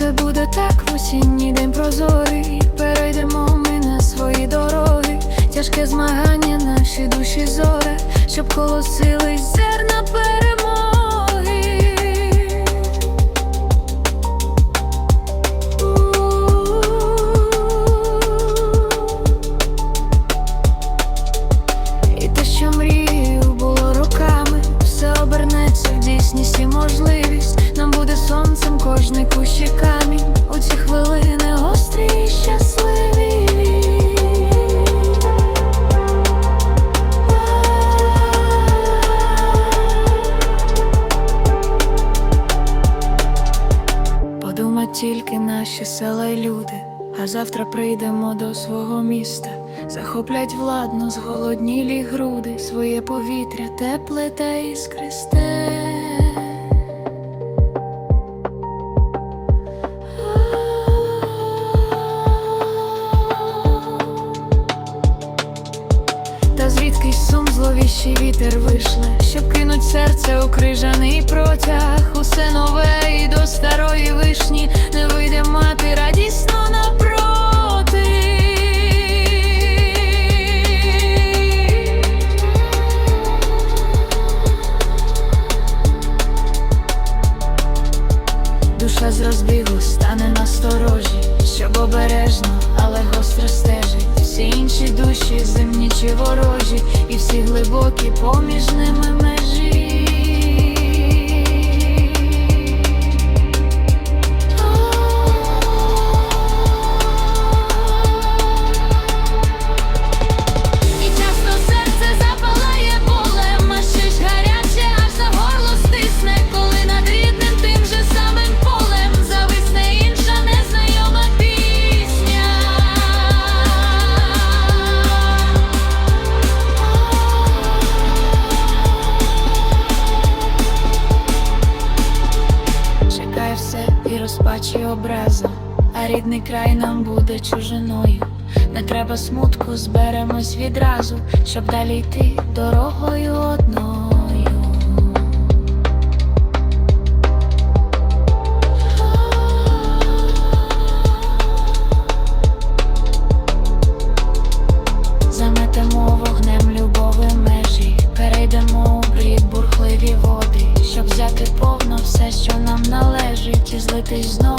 Все буде так в осінній день прозорий. Перейдемо ми на свої дороги. Тяжке змагання, наші душі зоре, щоб колосились зерна перемоги. І те, що мрією було роками, все обернеться в дійсність і можливість. Нам буде сонцем кожний кущ тільки наші села й люди, а завтра прийдемо до свого міста, захоплять владно зголоднілі груди, своє повітря, тепле та іскристе. Та звідки сум зловіщий вітер вишле, щоб кинуть серце у крижаний протяг, усе нове і до старої вишні розбігу стане насторожі, щоб обережно, але гостро стежить. Всі інші душі, земні чи ворожі, і всі глибокі поміж ними межі. Розпач і образа, а рідний край нам буде чужиною. Не треба смутку, зберемось відразу, щоб далі йти дорогою одною. there's no.